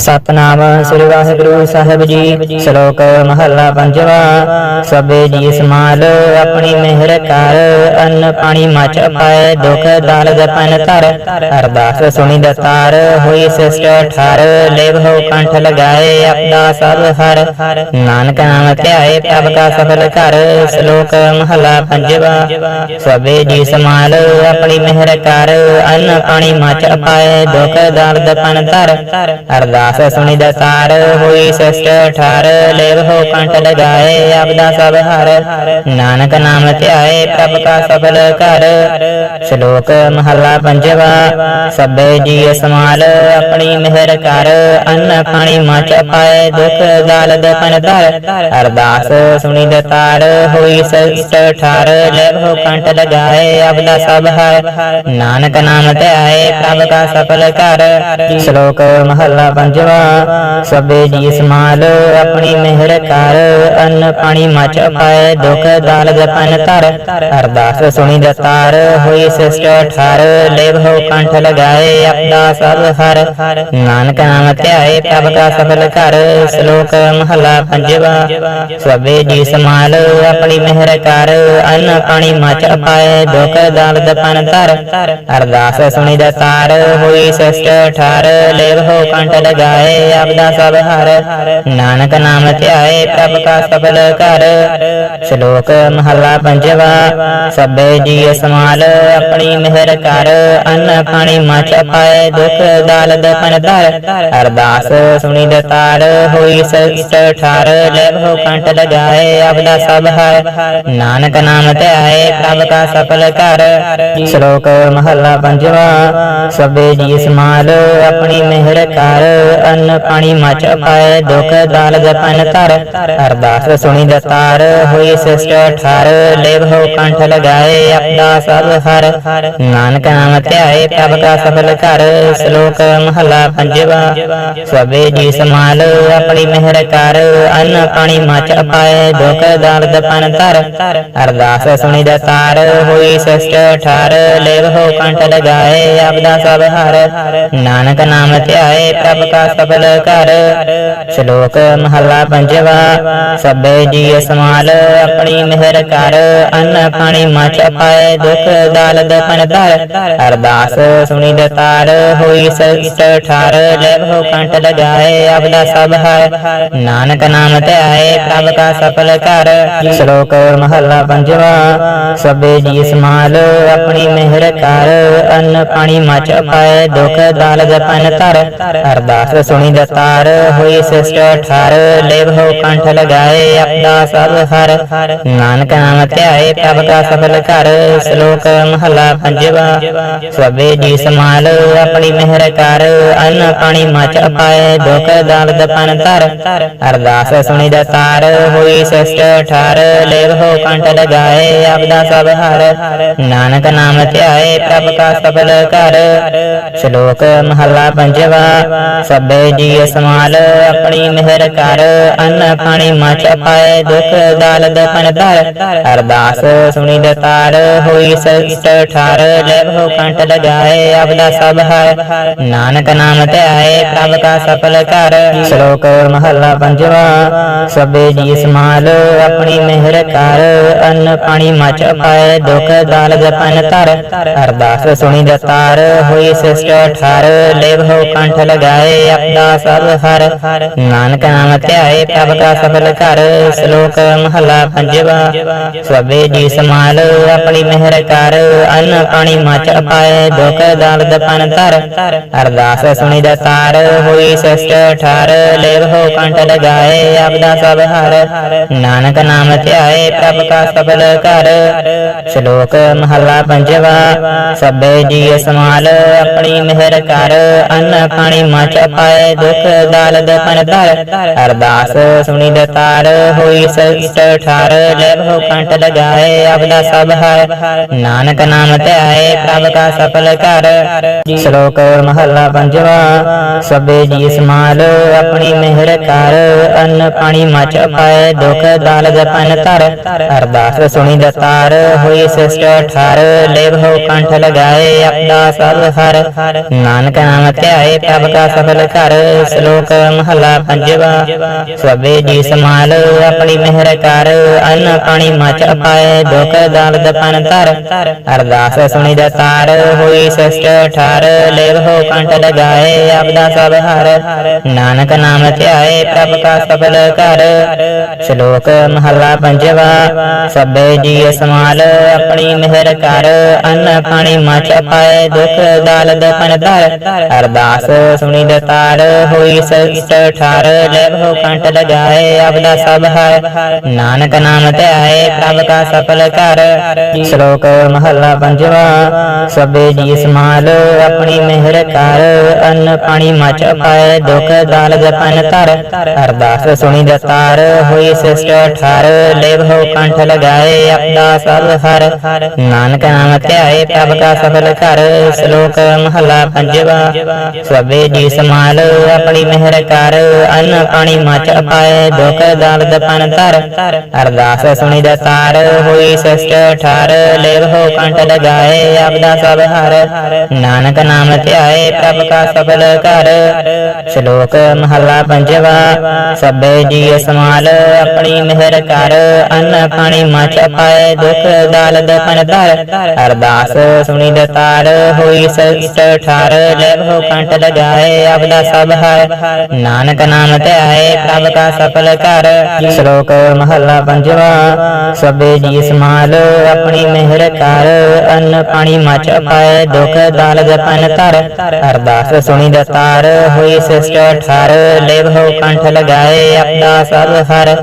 ਸਤਨਾਮ ਸ੍ਰੀ ਵਾਹਿਗੁਰੂ ਸਾਹਿਬ ਜੀ, ਸ਼ਲੋਕ ਮਹੱਲਾ ਪੰਜਵਾ। ਸਭੇ ਜੀ ਸਮਾਲ, ਆਪਣੀ ਮਿਹਰ ਕਰ, ਅੰਨ ਪਾਣੀ ਮਚ ਪਾਏ, ਦੁਖ ਦਾਲਦ ਪਨ ਧਰ। ਅਰਦਾਸ ਸੁਣੀ ਦਤਾਰ ਹੋਈ ਸਿਸ਼ਟ ਠਰ, ਲੇਵ ਹੋ ਕੰਠ ਲਗਾਏ, ਆਪਦਾ ਸਭ ਹਰ। ਨਾਨਕ ਨਾਮ ਧਿਆਏ, ਪ੍ਰਭ ਕਾ ਸਫਲ ਕਰ ਸ਼ਲੋਕ ਮਹੱਲਾ ਪੰਜਵਾ। ਸਭੇ ਜੀ ਸਮਾਲ, ਆਪਣੀ ਮਿਹਰ ਕਰ, ਅੰਨ ਪਾਣੀ ਮਚ ਪਾਏ, ਦੁਖ ਦਰਦ ਪਨ ਧਰ। ਅਰਦਾਸ ਸੁਣੀ ਦਸਾਰ ਹੋਈ ਸਸਟ ਠਾਰ, ਲੇਵ ਹੋ ਕੰਠ ਲਗਾਏ, ਆਪਦਾ ਸਭ ਹਰ। ਨਾਨਕ ਨਾਮ ਧਿਆਏ, ਪ੍ਰਭ ਕਾ ਸਫਲ ਕਰ ਸ਼ਲੋਕ ਮਹੱਲਾ ਪੰਜਵਾ, ਸਭੇ ਜੀ ਸਮਾਲ ਆਪਣੀ ਮਿਹਰ ਕਰ। ਅੰਨ ਪਾਣੀ ਮਚ ਪਾਏ, ਦੁਖ ਦਾਲਦ ਪਨ ਧਰ। ਅਰਦਾਸ ਸੁਣੀ ਦਤਾਰ ਹੋਈ ਸਿਸ਼ਟ ਠਰ, ਲੇਵ ਹੋ ਕੰਠ ਲਗਾਏ, ਆਪਦਾ ਸਭ ਹਰ। ਨਾਨਕ ਨਾਮ ਧਿਆਏ, ਪ੍ਰਭ ਕਾ ਸਫਲ ਕਰ ਸ਼ਲੋਕ ਮਹੱਲਾ ਪੰਜਵਾ ਸਭੇ ਜੀ ਸਮਾਲ, ਆਪਣੀ ਮਿਹਰ ਕਰ। ਅੰਨ ਪਾਣੀ ਮਚ ਪਾਏ, ਦੁਖ ਦਾਲ ਪਨ ਧਰ। ਅਰਦਾਸ ਸੁਣੀ ਦਤਾਰ ਹੋਈ ਸਿਸ਼ਟ ਠਰ। ਲੇਵ ਹੋ ਕੰਠ ਲਗਾਏ, ਆਪਦਾ ਸਭ ਹਰ। ਨਾਨਕ ਨਾਮ ਧਿਆਏ, ਪ੍ਰਭ ਕਾ ਸਫਲ ਕਰ ਸ਼ਲੋਕ ਮਹੱਲਾ ਪੰਜਵਾ। ਸਭੇ ਜੀ ਸਮਾਲ, ਆਪਣੀ ਮਿਹਰ ਕਰ। ਅੰਨ ਪਾਣੀ ਮਚ ਪਾਏ, ਦੁਖ ਦਾਲ ਪਨ ਧਰ। ਅਰਦਾਸ ਸੁਣੀ ਦਤਾਰ ਹੋਈ ਸਿਸ਼ਟ ਠਰ। ਲੇਵ ਹੋ ਕੰਠ ਲਗਾਏ। ਆਪਦਾ ਸਭ ਹਰ। ਨਾਨਕ ਨਾਮ ਧਿਆਏ, ਪ੍ਰਭ ਕਾ ਸਫਲ ਕਰ ਸ਼ਲੋਕ ਮਹੱਲਾ ਪੰਜਵਾ, ਸਭੇ ਜੀ ਸਮਾਲ ਆਪਣੀ ਮਿਹਰ ਕਰ। ਅੰਨ ਪਾਣੀ ਮਚ ਪਾਏ, ਦੁਖ ਦਾਲਦ ਪਨ ਧਰ। ਅਰਦਾਸ ਸੁਣੀ ਦਤਾਰ, ਹੋਈ ਸਿਸ਼ਟ ਠਰ। ਲੇਵ ਹੋ ਕੰਠ ਲਗਾਏ ਆਪਦਾ ਸਭ ਹਰ। ਨਾਨਕ ਨਾਮ ਧਿਆਏ, ਪ੍ਰਭ ਕਾ ਸਫਲ ਕਰ ਸ਼ਲੋਕ ਮਹੱਲਾ ਪੰਜਵਾ, ਸਭੇ ਜੀ ਸਮਾਲ ਆਪਣੀ ਮਿਹਰ ਕਰ। ਅੰਨ ਪਾਣੀ ਮਚ ਪਾਏ ਦੁਖ ਦਾਲਦ ਪਨ ਧਰ ਅਰਦਾਸ ਸੁਣੀ ਦਤਾਰ ਹੋਈ ਸਿਸ਼ਟ ਠਰ ਲੇਵ ਹੋ ਕੰਠ ਲਗਾਏ ਆਪਦਾ ਸਭ ਹਰ ਨਾਨਕ ਨਾਮ ਧਿਆਏ ਪ੍ਰਭ ਕਾ ਸਫਲ ਕਰ ਸ਼ਲੋਕ ਮਹੱਲਾ ਪੰਜਵਾ ਸਭੇ ਜੀ ਸਮਾਲ ਆਪਣੀ ਮਿਹਰ ਕਰ ਅੰਨ ਪਾਣੀ ਮਚ ਪਾਏ ਦੁਖ ਦਾਲਦ ਪਨ ਧਰ ਅਰਦਾਸ ਸੁਣੀ ਦਤਾਰ ਹੋਈ ਸਿਸ਼ਟ ਠਰ ਲੇਵ ਹੋ ਕੰਠ ਲਗਾਏ ਆਪਦਾ ਸਭ ਹਰ ਨਾਨਕ ਨਾਮ ਧਿਆਏ ਪ੍ਰਭ ਕਾ ਸਫਲ ਕਰ ਸ਼ਲੋਕ ਮਹੱਲਾ ਪੰਜਵਾ, ਸਭੇ ਜੀ ਸਮਾਲ ਆਪਣੀ ਮਿਹਰ ਕਰ। ਅੰਨ ਪਾਣੀ ਮਚ ਪਾਏ, ਦੁਖ ਦਾਲਦ ਪਨ ਧਰ ਅਰਦਾਸ ਸੁਣੀ ਦਤਾਰ ਹੋਈ ਸਿਸ਼ਟ ਠਰ। ਲੇਵ ਹੋ ਕੰਠ ਲਗਾਏ ਆਪਦਾ ਸਭ ਹਰ। ਨਾਨਕ ਨਾਮ ਧਿਆਏ ਪ੍ਰਭ ਕਾ ਸਫਲ ਕਰ ਸ਼ਲੋਕ ਮਹੱਲਾ ਪੰਜਵਾ, ਸਭੇ ਜੀ ਸਮਾਲ ਆਪਣੀ ਮਿਹਰ ਕਰ। ਅੰਨ ਪਾਣੀ ਮਚ ਪਾਏ, ਦੁਖ ਦਾਲ ਪਨ ਧਰ ਅਰਦਾਸ ਸੁਣੀ ਦਤਾਰ ਹੋਈ ਸਿਸ਼ਟ ਠਰ ਲੇਵ ਹੋ ਕੰਠ ਲਗਾਏ, ਆਪਦਾ ਸਭ ਹਰ। ਨਾਨਕ ਨਾਮ ਧਿਆਏ, ਪ੍ਰਭ ਕਾ ਸਫਲ ਕਰ ਸ਼ਲੋਕ ਮਹੱਲਾ ਪੰਜਵਾ। ਸਭੇ ਜੀ ਸਮਾਲ ਆਪਣੀ ਮਿਹਰ ਕਰ, ਅੰਨ ਪਾਣੀ ਮਚ ਪਾਏ ਦੁਖ ਦਾਲਦ ਪਨ ਧਰ। ਅਰਦਾਸ ਸੁਣੀ ਦਤਾਰ ਹੋਈ ਸਿਸ਼ਟ ਠਰ ਲੇਵ ਹੋ ਕੰਠ ਲਗਾਏ, ਆਪਦਾ ਸਭ ਹਰ। ਨਾਨਕ ਨਾਮ ਧਿਆਏ, ਪ੍ਰਭ ਕਾ ਸਫਲ ਕਰ ਸ਼ਲੋਕ ਮਹੱਲਾ ਪੰਜਵਾ। ਸਭੇ ਜੀ ਸਮਾਲ ਆਪਣੀ ਮਿਹਰ ਕਰ, ਅੰਨ ਪਾਣੀ ਮਚ ਪਾਏ, ਦੁਖ ਦਾਲ ਪਨ ਧਰ। ਅਰਦਾਸ ਸੁਣੀ ਦਤਾਰ ਹੋਈ ਸਸਟ ਠਾਰ ਲੇਵ ਹੋ ਕੰਠ ਲਗਾਏ ਆਪਦਾ ਸਭ ਹਰ। ਨਾਨਕ ਨਾਮ ਧਿਆਏ, ਪ੍ਰਭ ਕਾ ਸਫਲ ਕਰ ਸ਼ਲੋਕ ਮਹੱਲਾ ਪੰਜਵਾ, ਸਭੇ ਜੀ ਸਮਾਲ ਆਪਣੀ ਮਿਹਰ ਕਰ, ਅੰਨ ਪਾਣੀ ਮਚ ਪਾਏ, ਦੁਖ ਦਾਲ ਪਨ ਧਰ। ਅਰਦਾਸ ਸੁਣੀ ਦਤਾਰ ਹੋਈ ਸਿਸ਼ਟ ਠਾਰ ਲੇਵ ਹੋ ਕੰਠ ਲਗਾਏ ਆਪਦਾ ਸਭ ਹਰ। ਨਾਨਕ ਨਾਮ ਧਿਆਏ ਪ੍ਰਭ ਕਾ ਸਫਲ ਕਰ ਸ਼ਲੋਕ ਮਹੱਲਾ ਪੰਜਵਾ। ਸਭੇ ਜੀ ਸਮਾਲ ਆਪਣੀ ਮਿਹਰ ਕਰ, ਅੰਨ ਪਾਣੀ ਮਚ ਪਾਏ ਦੁਖ ਦਾਲਦ ਪਨ ਧਰ। ਅਰਦਾਸ ਸੁਣੀ ਦਤਾਰ ਹੋਈ ਸਿਸ਼ਟ ਠਰ, ਲੇਵ ਹੋ ਕੰਠ ਲਗਾਏ ਆਪਦਾ ਸਭ ਹਰ। ਨਾਨਕ ਨਾਮ ਧਿਆਏ ਪ੍ਰਭ ਕਾ ਸਫਲ ਕਰ ਸ਼ਲੋਕ ਮਹੱਲਾ ਪੰਜਵਾ। ਸਭੇ ਜੀ ਸਮਾਲ ਆਪਣੀ ਮਿਹਰ ਕਰ, ਅੰਨ ਪਾਣੀ ਮਚ ਪਾਏ ਦੁਖ ਦਾਲਦ ਪਨ ਧਰ ਅਰਦਾਸ ਸੁਣੀ ਦਤਾਰ ਹੋਈ ਸਿਸ਼ਟ ਠਾਰ ਲੇਵ ਬਹੁ ਕੰਠ ਲਗਾਏ ਆਪਦਾ ਸਭ ਹਰ ਨਾਨਕ ਨਾਮ ਧਿਆਏ ਪ੍ਰਭ ਕਾ ਸਫਲ ਕਰ ਸ਼ਲੋਕ ਮਹੱਲਾ ਪੰਜਵਾ ਸਭੇ ਜੀ ਸਮਾਲ ਆਪਣੀ ਮਿਹਰ ਕਰ ਅੰਨ ਪਾਣੀ ਮਚ ਪਾਏ ਦੁਖ ਦਾਲਦ ਪਨ ਧਰ ਅਰਦਾਸ ਸੁਣੀ ਦਤਾਰ ਹੋਈ ਸਿਸ਼ਟ ਠਾਰ ਲੇਵ ਹੋ ਕੰਠ ਲਗਾਏ ਆਪਦਾ ਸਭ ਹਰ ਨਾਨਕ ਨਾਮ ਧਿਆਏ ਪ੍ਰਭ ਕਾ ਸਫਲ ਘਰ, ਸ਼ਲੋਕ, ਮਹਲਾ, ਪੰਜਵਾ ਸਭੇ ਜੀ ਸਮਾਲ ਆਪਣੀ ਮਿਹਰ ਕਰ, ਅੰਨ ਪਾਣੀ ਮਚ ਪਾਏ ਦੁਖ ਦਰਦ ਪਨ ਧਰ, ਅਰਦਾਸ ਸੁਣੀ ਦਤਾਰ ਹੋਈ ਸ੍ਰਿਸ਼ਟ ਠਾਰ, ਲੇਵ ਹੋ ਕੰਠ ਲਗਾਏ, ਆਪਦਾ ਸਭ ਹਰ, ਨਾਨਕ ਨਾਮ ਧਿਆਏ, ਪ੍ਰਭ ਕਾ ਸਬਲ ਕਰ ਸ਼ਲੋਕ, ਮਹਲਾ, ਪੰਜਵਾ ਸਭੇ ਜੀ ਸਮਾਲ ਆਪਣੀ ਮਿਹਰ ਕਰ, ਅੰਨ ਪਾਣੀ ਮਚ ਅਪਾਏ, ਦੁਖ ਦਾਲ ਪਨ ਧਰ, ਅਰਦਾਸ ਸੁਣੀ ਦਤਾਰ ਹੋਈ ਸ੍ਰਿਸ਼ਟ ਠਾਰ ਲੇਵ ਹੋ ਕੰਠ ਲਗਾਏ ਆਪਦਾ ਸਭ ਹਰ। ਨਾਨਕ ਨਾਮ ਧਿਆਏ ਪ੍ਰਭ ਕਾ ਸਫਲ ਕਰ ਸ਼ਲੋਕ ਮਹਲਾ ਪੰਜਵਾ, ਸਭੇ ਜੀ ਸਮਾਲ, ਆਪਣੀ ਮਿਹਰ ਕਰ। ਅੰਨ ਪਾਣੀ ਮਚ ਪਾਏ, ਦੁਖ ਦਰਦ ਪਨ ਧਰ। ਅਰਦਾਸ ਸੁਣੀ ਦਤਾਰ ਹੋਈ ਸ੍ਰਿਸ਼ਟ ਠਾਰ ਲੇਵ ਹੋ ਕੰਠ ਲਗਾਏ ਆਪਦਾ ਸਭ ਹਰ। ਨਾਨਕ ਨਾਮ ਧਿਆਏ ਪ੍ਰਭ ਕਾ ਸਫਲ ਕਰ ਸ਼ਲੋਕ ਮਹੱਲਾ ਪੰਜਵਾ, ਸਭੇ ਜੀ ਸਮਾਲ ਆਪਣੀ ਮਿਹਰ ਕਰ, ਅੰਨ ਪਾਣੀ ਮਚ ਅਪਾਏ, ਦੁਖ ਦਾਲ ਪਨ ਧਰ। ਅਰਦਾਸ ਸੁਣੀ ਦਤਾਰ ਹੋਈ ਸ੍ਰਿਸ਼ਟ ਠਾਰ, ਲੇਵ ਹੋ ਕੰਠ ਲਗਾਏ, ਆਪਦਾ ਸਭ ਹਰ। ਨਾਨਕ ਨਾਮ ਧਿਆਏ, ਪ੍ਰਭ ਕਾ ਸਫਲ ਕਰ ਸ਼ਲੋਕ ਮਹਲਾ ਪੰਜਵਾ, ਸਭੇ ਜੀ ਸਮਾਲ, ਆਪਣੀ ਮਿਹਰ ਕਰ, ਅੰਨ ਪਾਣੀ ਮਚ ਪਾਏ ਦੁਖ ਦਾਲ ਪਨ ਧਰ। ਅਰਦਾਸ ਸੁਣੀ ਦਤਾਰ ਹੋਈ ਸ੍ਰਿਸ਼ਟ ਠਾਰ, ਲੇਵ ਹੋ ਕੰਟ ਲਗਾਏ, ਆਪਦਾ ਸਭ ਹਰ ਨਾਨਕ ਨਾਮ ਧਿਆਏ ਪ੍ਰਭ ਕਾ ਸਫਲ ਕਰ ਸ਼ਲੋਕ ਮਹੱਲਾ ਪੰਜਵਾ। ਸਭੇ ਜੀ ਸਮਾਲ ਆਪਣੀ ਮਿਹਰ ਕਰ। ਅੰਨ ਪਾਣੀ ਮਚ ਪਾਏ, ਦੁਖ ਦਰਦ ਪਨ ਧਰ। ਅਰਦਾਸ ਸੁਣੀ ਦਤਾਰ ਹੋਈ ਸ੍ਰਿਸ਼ਟ ਠਾਰ। ਲੇਵ ਹੋ ਕੰਠ ਲਗਾਏ, ਆਪਦਾ ਸਭ ਹਰ।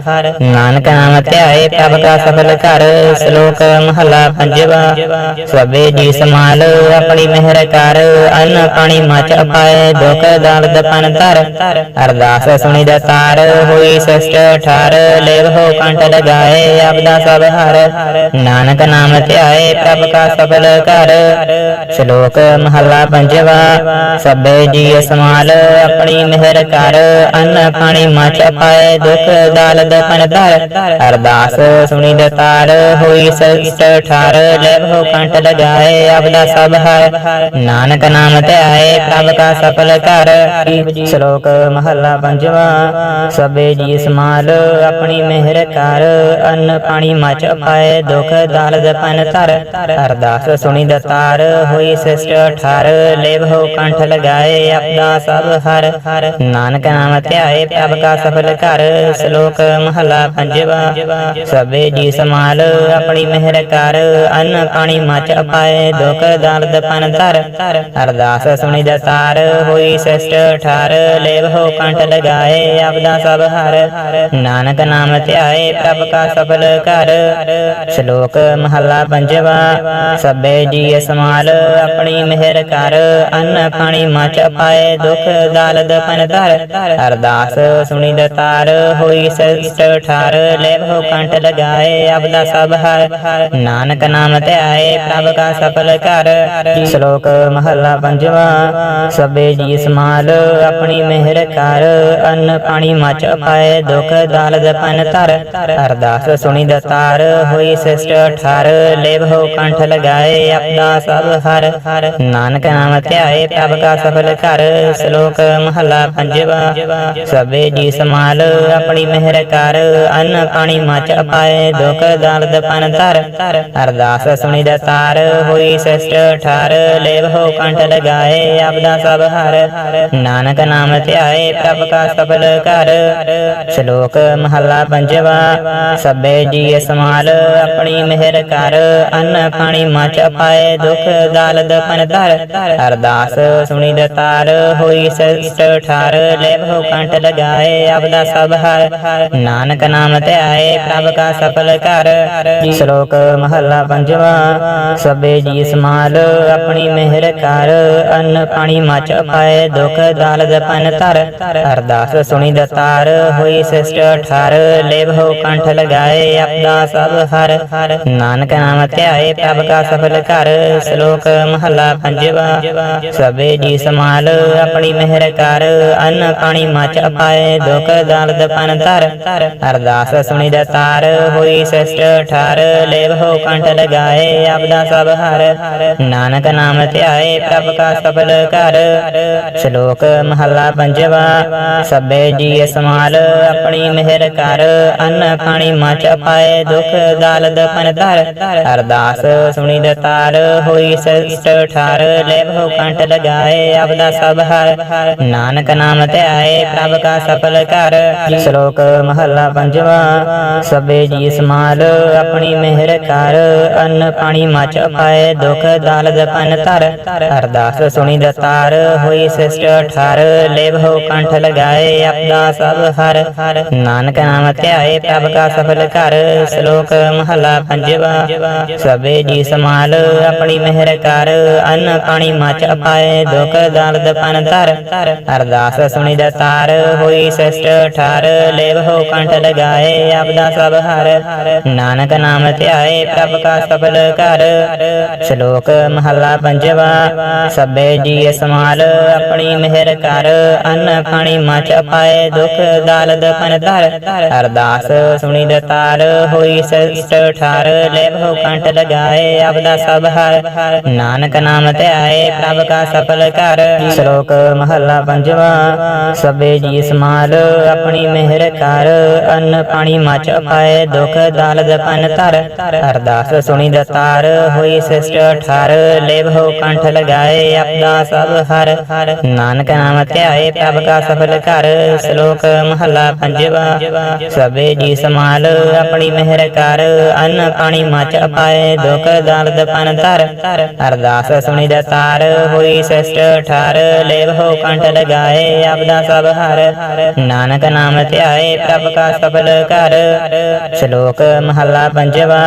ਨਾਨਕ ਨਾਮ ਧਿਆਏ ਪ੍ਰਭ ਕਾ ਸਫਲ ਕਰ ਸ਼ਲੋਕ ਮਹੱਲਾ ਪੰਜਵਾ। ਸਭੇ ਜੀ ਸਮਾਲ ਆਪਣੀ ਮਿਹਰ ਕਰ। ਅੰਨ ਪਾਣੀ ਮਚ ਪਾਏ, ਦੁਖ ਦਰਦ ਪਨ ਧਰ ਅਰਦਾਸ ਸੁਣੀ ਦਤਾਰ ਹੋਈ ਸ੍ਰਿਸ਼ਟ ਠਾਰ ਲੇਵ ਹੋ ਕੰਠ ਲਗਾਏ ਆਪਦਾ ਸਭ ਹਰ ਨਾਨਕ ਨਾਮ ਧਿਆਏ ਪ੍ਰਭ ਕਾ ਸਫਲ ਕਰ ਸ਼ਲੋਕ ਮਹਲਾ ਪੰਜਵਾ ਸਭੇ ਜੀ ਸਮਾਲ ਆਪਣੀ ਮਿਹਰ ਕਰ ਅੰਨ ਪਾਣੀ ਮਚ ਪਾਏ ਦੁਖ ਦਰਦ ਪਨ ਧਰ ਅਰਦਾਸ ਸੁਣੀ ਦਤਾਰ ਹੋਈ ਸ੍ਰਿਸ਼ਟ ਠਾਰ ਲੇਵ ਹੋ ਕੰਠ ਲਗਾਏ ਆਪਦਾ ਸਭ ਹਰ ਨਾਨਕ ਨਾਮ ਧਿਆਏ ਪ੍ਰਭ ਕਾ ਸਫਲ ਕਰ ਸ਼ਲੋਕ ਮਹੱਲਾ ਪੰਜਵਾ, ਸਭੇ ਜੀ ਸਮਾਲ, ਆਪਣੀ ਮਿਹਰ ਕਰ, ਅੰਨ ਪਾਣੀ ਮਚ ਪਾਏ, ਦੁਖ ਦਰਦ ਪਨ ਧਰ। ਅਰਦਾਸ ਸੁਣੀ ਦਤਾਰ ਹੋਈ ਸ੍ਰਿਸ਼ਟ ਠਾਰ, ਲੇਵ ਹੋ ਕੰਠ ਲਗਾਏ, ਆਪਦਾ ਸਭ ਹਰ। ਨਾਨਕ ਨਾਮ ਧਿਆਏ, ਪ੍ਰਭ ਕਾ ਸਫਲ ਕਰ ਸ਼ਲੋਕ ਮਹੱਲਾ ਪੰਜਵਾ, ਸਭੇ ਜੀ ਸਮਾਲ, ਆਪਣੀ ਮਿਹਰ ਕਰ, ਅੰਨ ਪਾਣੀ ਮਚ ਪਾਏ, ਦੁਖ ਦਰਦ ਪਨ ਤਰ ਅਰਦਾਸ ਸੁਣੀ ਦਤਾਰ ਹੋਈ ਸ੍ਰਿਸ਼ਟ ਠਾਰ ਲੇਵ ਹੋ ਕੰਠ ਲਗਾਏ, ਆਪਦਾ ਸਭ ਹਰ। ਨਾਨਕ ਨਾਮ ਧਿਆਏ, ਪ੍ਰਭ ਕਾ ਸਫਲ ਕਰ ਸ਼ਲੋਕ ਮਹਲਾ ਪੰਜਵਾ, ਸਭੇ ਜੀ ਸਮਾਲ ਆਪਣੀ ਮਿਹਰ ਕਰ। ਅੰਨ ਪਾਣੀ ਮਚ ਪਾਏ, ਦੁਖ ਦਰਦ ਪਨ ਧਰ। ਅਰਦਾਸ ਸੁਣੀ ਦਤਾਰ ਹੋਈ ਸ੍ਰਿਸ਼ਟ ਠਾਰ। ਲੇਵ ਹੋ ਕੰਠ ਲਗਾਏ, ਆਪਦਾ ਸਭ ਹਰ। ਨਾਨਕ ਨਾਮ ਧਿਆਏ, ਪ੍ਰਭ ਕਾ ਸਫਲ ਕਰ ਸ਼ਲੋਕ ਮਹਲਾ ਪੰਜਵਾ, ਸਭੇ ਜੀ ਸਮਾਲ ਆਪਣੀ ਮਿਹਰ ਕਰ, ਅੰਨ ਪਾਣੀ ਮਚ ਪਾਏ, ਦੁਖ ਦਰਦ ਪਨ ਧਰ। ਅਰਦਾਸ ਸੁਣੀ ਦਤਾਰ ਹੋਈ ਸ੍ਰਿਸ਼ਟ ਠਾਰ। ਲੇਵ ਹੋ ਕੰਠ ਲਗਾਏ ਆਪਦਾ ਸਭ ਹਰ। ਨਾਨਕ ਨਾਮ ਧਿਆਏ ਪ੍ਰਭ ਕਾ ਸਫਲ ਕਰ ਸ਼ਲੋਕ ਮਹਲਾ ਪੰਜਵਾ। ਸਭੇ ਜੀ ਸਮਾਲ ਆਪਣੀ ਮਿਹਰ ਕਰ। ਅੰਨ ਪਾਣੀ ਮਚ ਪਾਏ, ਦੁਖ ਦਰਦ ਪਨ ਧਰ। ਅਰਦਾਸ ਸੁਣੀ ਦਤਾਰ ਹੋਈ ਸਿਸਟ ਠਾਰ। ਲੇਵ ਹੋ ਕੰਠ ਲਗਾਏ ਆਪਦਾ ਸਭ ਹਰ। ਨਾਨਕ ਨਾਮ ਧਿਆਏ ਪ੍ਰਭ ਕਾ ਸਫਲ ਕਰ ਸ਼ਲੋਕ ਮਹਲਾ ਪੰਜਵਾ, ਸਭੇ ਜੀ ਸਮਾਲ ਆਪਣੀ ਮਿਹਰ ਕਰ। ਅੰਨ ਪਾਣੀ ਮਚ ਪਾਏ ਦੁਖ ਦਰਦ ਪਨ ਧਰ। ਅਰਦਾਸ ਸੁਣੀ ਦਤਾਰ, ਹੋਈ ਸ੍ਰਿਸ਼ਟ ਠਾਰ। ਲੇਵ ਹੋ ਕੰਠ ਲਗਾਏ ਆਪਦਾ ਸਭ ਹਰ। ਨਾਨਕ ਨਾਮ ਧਿਆਏ ਪ੍ਰਭ ਕਾ ਸਫਲ ਕਰ ਸ਼ਲੋਕ ਮਹਲਾ ਪੰਜਵਾ, ਸਭੇ ਜੀ ਸਮਾਲ ਆਪਣੀ ਮਿਹਰ ਕਰ। ਅੰਨ ਪਾਣੀ ਮਚ ਪਾਏ ਦੁਖ ਦਰਦ ਪਨ ਧਰ ਅਰਦਾਸ ਸੁਣੀ ਦਤਾਰ ਹੋਈ ਸ੍ਰਿਸ਼ਟ ਠਾਰ ਲੇਵ ਹੋ ਕੰਠ ਲਗਾਏ ਆਪਦਾ ਸਭ ਹਰ ਨਾਨਕ ਨਾਮ ਧਿਆਏ ਪ੍ਰਭ ਕਾ ਸਫਲ ਕਰ ਸ਼ਲੋਕ ਮਹਲਾ ਪੰਜਵਾ ਸਭੇ ਜੀ ਸਮਾਲ ਆਪਣੀ ਮਿਹਰ ਕਰ ਅੰਨ ਪਾਣੀ ਮਚ ਪਾਏ ਦੁਖ ਦਰਦ ਪਨ ਧਰ ਅਰਦਾਸ ਸੁਣੀ ਦਤਾਰ ਹੋਈ ਸ੍ਰਿਸ਼ਟ ਠਾਰ ਲੇਵ ਹੋ ਕੰਠ ਲਗਾਏ ਆਪਦਾ ਸਭ ਹਰ ਨਾਨਕ ਨਾਮ ਧਿਆਏ ਪ੍ਰਭ ਕਾ ਸਫਲ ਕਰ ਮਹੱਲਾ ਪੰਜਵਾ, ਸਭੇ ਜੀ ਸਮਾਲ ਆਪਣੀ ਮਿਹਰ ਕਰ, ਅੰਨ ਪਾਣੀ ਮਚ ਪਾਏ ਦੁਖ, ਦਾਲਦ ਪਨ ਧਰ। ਅਰਦਾਸ ਸੁਣੀ ਦਤਾਰ, ਹੋਈ ਸ੍ਰਿਸ਼ਟ ਠਾਰ ਲੈ ਭਉ ਕੰਠ ਲਗਾਏ ਆਪਦਾ ਸਭ ਹਰ। ਨਾਨਕ ਨਾਮ ਧਿਆਏ ਪ੍ਰਭ ਕਾ ਸਫਲ ਕਰ ਸ਼ਲੋਕ ਮਹੱਲਾ ਪੰਜਵਾ, ਸਭੇ ਜੀ ਸਮਾਲ ਆਪਣੀ ਮਿਹਰ ਕਰ, ਅੰਨ ਪਾਣੀ ਮਚ ਪਾਏ ਦੁਖ, ਦਾਲਦ ਪਨ ਧਰ। ਅਰਦਾਸ ਸੁਣੀ ਦਤਾਰ, ਹੋਈ ਸ੍ਰਿਸ਼ਟ ਠਰ ਲੈ ਭਉ ਕੰਠ ਲਗਾਏ ਆਪਦਾ ਸਭ ਹਰ। ਨਾਨਕ ਨਾਮ ਧਿਆਏ ਪ੍ਰਭ ਕਾ ਸਫਲ ਕਰ ਸ਼ਲੋਕ ਮਹਲਾ ਪੰਜਵਾ। ਸਭੇ ਜੀ ਸਮਾਲ ਆਪਣੀ ਮਿਹਰ ਕਰ। ਅੰਨ ਪਾਣੀ ਮਚ ਪਾਏ ਦੁਖ ਦਰਦ ਪਨ ਧਰ। ਅਰਦਾਸ ਸੁਣੀ ਦਤਾਰ ਹੋਈ ਸ੍ਰਿਸ਼ਟ ਠਾਰ। ਲੈ ਭਉ ਕੰਠ ਲਗਾਏ ਆਪਦਾ ਸਭ ਹਰ। ਨਾਨਕ ਨਾਮ ਧਿਆਏ ਪ੍ਰਭ ਕਾ ਸਫਲ ਘਰ। ਸ਼ਲੋਕ ਮਹਲਾ ਪੰਜਵਾ। ਸਭੇ ਜੀ ਸਮਾਲ ਆਪਣੀ ਮਿਹਰ ਕਰ, ਅੰਨ ਪਾਣੀ ਮਚ ਪਾਏ, ਦੁਖ ਦਾਲਦ ਪਨ ਧਰ। ਅਰਦਾਸ ਸੁਣੀ ਦਤਾਰ ਹੋਈ ਸ੍ਰਿਸ਼ਟ ਠਾਰ ਲੈ ਬਹੁ ਕੰਠ ਲਗਾਏ ਆਪਦਾ ਸਭ ਹਰ। ਨਾਨਕ ਨਾਮ ਧਿਆਏ ਪ੍ਰਭ ਕਾ ਸਫਲ ਕਰ ਸ਼ਲੋਕ ਮਹੱਲਾ ਪੰਜਵਾ, ਸਭੇ ਜੀ ਸਮਾਲ, ਆਪਣੀ ਮਿਹਰ ਕਰ, ਅੰਨ ਪਾਣੀ ਮਚ ਪਾਏ, ਦੁਖ ਦਾਲਦ ਪਨ ਧਰ। ਅਰਦਾਸ ਸੁਣੀ ਦਤਾਰ ਹੋਈ ਸ੍ਰਿਸ਼ਟ ਠਾਰ ਲੈ ਬਹੁ ਕੰਠ ਲਗਾਏ ਆਪਦਾ ਸਭ ਹਰ। ਨਾਨਕ ਨਾਨਕ ਨਾਮ ਧਿਆਏ ਪ੍ਰਭ ਕਾ ਸਫਲ ਘਰ, ਸ਼ਲੋਕ ਮਹੱਲਾ ਪੰਜਵਾ। ਸਭੇ ਜੀ ਸਮਾਲ ਆਪਣੀ ਮਿਹਰ ਕਰ, ਅੰਨ ਪਾਣੀ ਮਚ ਅਪਾਏ, ਦੁਖ ਦਰਦ ਪਨ ਧਰ। ਅਰਦਾਸ ਸੁਣੀ ਦਤਾਰ ਹੋਈ ਸ੍ਰਿਸ਼ਟ ਠਾਰ ਲੈ ਭਉ ਕੰਠ ਲਗਾਏ, ਆਪਦਾ ਸਭ ਹਰ। ਨਾਨਕ ਨਾਮ ਧਿਆਏ ਪ੍ਰਭ ਕਾ ਸਫਲ ਘਰ। ਸ਼ਲੋਕ ਮਹੱਲਾ ਪੰਜਵਾ।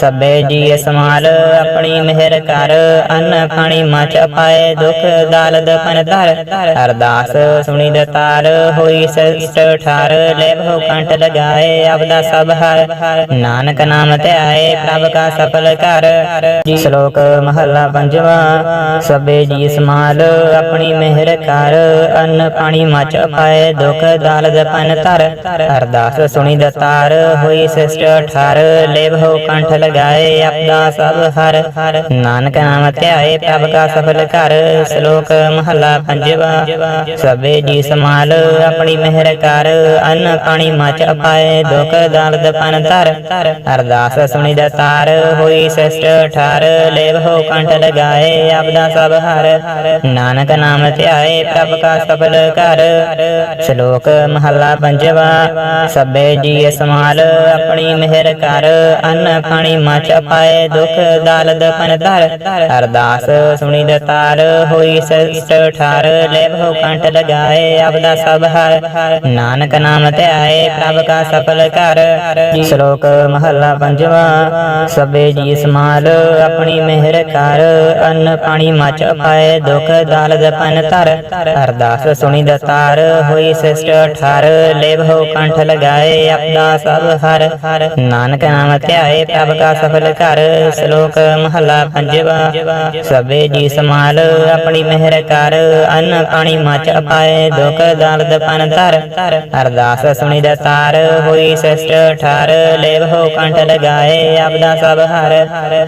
ਸਭੇ ਜੀ ਸਮਾਲ ਆਪਣੀ ਮਿਹਰ ਕਰ, ਅੰਨ ਪਾਣੀ ਮਚ ਅਪਾਏ, ਦੁਖ ਦਾਲਦ ਪਨ ਧਰ। ਅਰਦਾਸ ਸੁਣੀ ਦਤਾਰ ਹੋਈ ਸ੍ਰਿਸ਼ਟ ਠਾਰ, ਲੈ ਬਹੁ ਕੰਠ ਲਗਾਏ ਆਪਦਾ ਸਭ ਹਰ। ਨਾਨਕ ਨਾਮ ਧਿਆਏ ਪ੍ਰਭ ਕਾ ਸਫਲ ਕਰ ਸ਼ਲੋਕ ਮਹੱਲਾ ਪੰਜਵਾ, ਸਭੇ ਜੀ ਸਮਾਲ, ਆਪਣੀ ਮਿਹਰ ਕਰ, ਅੰਨ ਪਾਣੀ ਮਚ ਪਾਏ, ਦੁਖ ਦਾਲਦ ਪਨ ਧਰ। ਅਰਦਾਸ ਸੁਣੀ ਦਤਾਰ ਹੋਈ ਸ੍ਰਿਸ਼ਟ ਠਾਰ, ਲੈ ਬਹੁ ਕੰਠ ਲਗਾਏ ਆਪਦਾ ਸਭ ਹਰ। ਨਾਨਕ ਨਾਮ ਧਿਆਏ ਪ੍ਰਭ ਕਾ ਸਫਲ ਕਰ ਸ਼ਲੋਕ ਮਹੱਲਾ ਪੰਜਵਾ ਸਭੇ ਜੀ ਸਮਾਲ ਆਪਣੀ ਮਿਹਰ ਕਰ, ਅੰਨ ਪਾਣੀ ਮਚ ਅਪਾਏ, ਦੁਖ ਦਰਦ ਪਨ ਧਰ, ਅਰਦਾਸ ਸੁਣੀ ਦਤਾਰ ਹੋਈ ਸ੍ਰਿਸ਼ਟ ਠਾਰ ਲੈ ਭਉ ਕੰਠ ਲਗਾਏ ਆਪਦਾ ਸਭ ਹਰ, ਨਾਨਕ ਨਾਮ ਧਿਆਏ, ਪ੍ਰਭ ਕਾ ਸਫਲ ਕਰ ਸ਼ਲੋਕ ਮਹੱਲਾ ਪੰਜਵਾ, ਸਭੇ ਜੀ ਸਮਾਲ ਆਪਣੀ ਮਿਹਰ ਕਰ, ਅੰਨ ਪਾਣੀ ਮਚ ਅਪਾਏ, ਦੁਖ ਦਾਲਦ ਪਨ ਧਰ, ਅਰਦਾਸ ਸੁਣੀ ਦਾ ਤਾਰ ਹੋਈ ਸਸਟ ਠਾਰ ਲੈ ਭਉ ਕੰਠ ਲਗਾਏ ਆਪਦਾ ਸਭ ਹਰ। ਨਾਨਕ ਨਾਮ ਧਿਆਏ ਪ੍ਰਭ ਕਾ ਸਫਲ ਕਰ ਸ਼ਲੋਕ ਮਹੱਲਾ ਪੰਜਵਾ, ਸਭੇ ਜੀ ਸਮਾਲ ਆਪਣੀ ਮਿਹਰ ਕਰ। ਅੰਨ ਪਾਣੀ ਮਚ ਪਾਏ, ਦੁਖ ਦਾਲਦ ਪਨ ਧਰ। ਅਰਦਾਸ ਸੁਣੀ ਦਤਾਰ ਹੋਈ ਸਿਸਟ ਠਾਰ। ਲੈ ਭਉ ਕੰਠ ਲਗਾਏ ਆਪਦਾ ਸਭ ਹਰ। ਨਾਨਕ ਨਾਮ ਧਿਆਏ ਪ੍ਰਭ ਕਾ ਸਫਲ ਕਰ ਸ਼ਲੋਕ ਮਹੱਲਾ ਪੰਜਵਾ, ਸਭੇ ਜੀ ਸਮਾਲ ਆਪਣੀ ਮਿਹਰ ਕਰ। ਅੰਨ ਪਾਣੀ ਮਚ ਪਾਏ ਦੁਖ ਦਰਦ ਪਨ ਧਰ। ਅਰਦਾਸ ਸੁਣੀ ਤਾਰ ਹੋਈ ਸ੍ਰਿਸ਼ਟ ਠਾਰ। ਲੈ ਭਉ ਕੰਠ ਲਗਾਏ ਆਪਦਾ ਸਭ ਹਰ।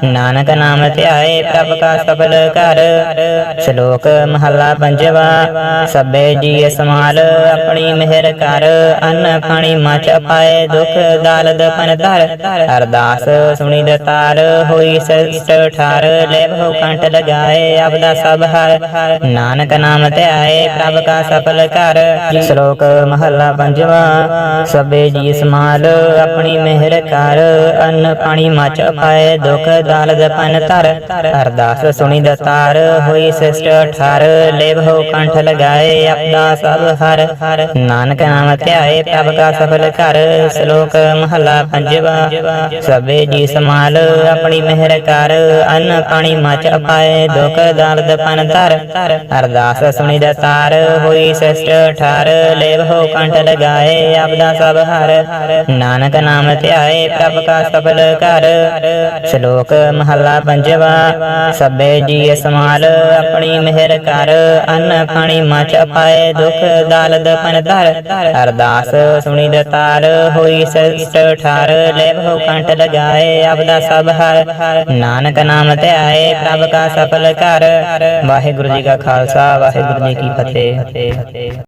ਨਾਨਕ ਨਾਮ ਧਿਆਏ, ਪ੍ਰਭ ਕਾ ਸਫਲ ਕਰ ਸ਼ਲੋਕ ਮਹੱਲਾ ਪੰਜਵਾ, ਸਭੇ ਜੀ ਸਮਾਲ ਆਪਣੀ ਮਿਹਰ ਕਰ। ਅੰਨ ਪਾਣੀ ਮਚ ਪਾਏ ਦੁਖ ਦਾਲਦ ਪਨ ਧਰ। ਅਰਦਾਸ ਸੁਣੀ ਦਾ ਤਾਰ ਹੋਈ ਸਸਟ ਠਾਰ। ਲੈ ਭਉ ਕੰਠ ਲਗਾਏ ਆਪਦਾ ਸਭ ਹਰ। ਨਾਨਕ ਨਾਮ ਧਿਆਏ ਪ੍ਰਭ ਕਾ ਸਫਲ ਕਰ ਸ਼ਲੋਕ ਮਹੱਲਾ ਪੰਜਵਾ। ਸਭੇ ਜੀ ਸਮਾਲ, ਆਪਣੀ ਮਿਹਰ ਕਰ। ਅੰਨ ਪਾਣੀ ਮਚ ਪਾਏ, ਦੁਖ ਦਾਲਦ ਪਨ ਤਰ ਅਰਦਾਸ ਸੁਣੀ ਦਤਾਰ ਹੋਈ ਸ੍ਰਿਸ਼ਟ ਠਾਰ। ਲੈ ਭਉ ਕੰਠ ਲਗਾਏ, ਆਪਦਾ ਸਭ ਹਰ। ਨਾਨਕ ਨਾਮ ਧਿਆਏ, ਪ੍ਰਭ ਕਾ ਸਫਲ ਕਰ ਸ਼ਲੋਕ ਮਹੱਲਾ ਪੰਜਵਾ। ਸਭੇ ਜੀ ਸਮਾਲ, ਆਪਣੀ ਮਿਹਰ ਕਰ। ਅੰਨ ਪਾਣੀ ਮਚ ਪਾਏ, ਦੁਖ ਦਰਦ ਪਨ ਧਰ। ਅਰਦਾਸ ਸੁਣੀ ਦਸਾਰ ਹੋਈ ਸਸਟ ਠਾਰ ਲੈ ਭਉ ਕੰਠ ਲਗਾਏ ਆਪਦਾ ਸਭ ਹਰ। ਨਾਨਕ ਨਾਮ ਧਿਆਏ, ਪ੍ਰਭ ਕਾ ਸਫਲ ਕਰ ਸ਼ਲੋਕ ਮਹੱਲਾ ਪੰਜਵਾ, ਸਭੇ ਜੀ ਸਮਾਲ ਆਪਣੀ ਮਿਹਰ ਕਰ। ਅੰਨ ਪਾਣੀ ਮਚ ਪਾਏ ਦੁਖ ਦਾਲਦ ਪਨ ਧਰ। ਅਰਦਾਸ ਸੁਣੀ ਦਤਾਰ ਹੋਈ ਸਸਟ ਠਾਰ ਲੈ ਭਉ ਕੰਠ ਲਗਾਏ ਆਪਦਾ ਸਭ ਹਰ। ਨਾਨਕ ਨਾਮ ਧਿਆਏ, ਪ੍ਰਭ ਕਾ ਸਫਲ ਕਰ ਵਾਹਿਗੁਰੂ ਜੀ ਕਾ ਖਾਲਸਾ, ਵਾਹਿਗੁਰੂ ਵਾਹਿਗੁਰੂ ਜੀ ਕੀ ਫਤਿਹ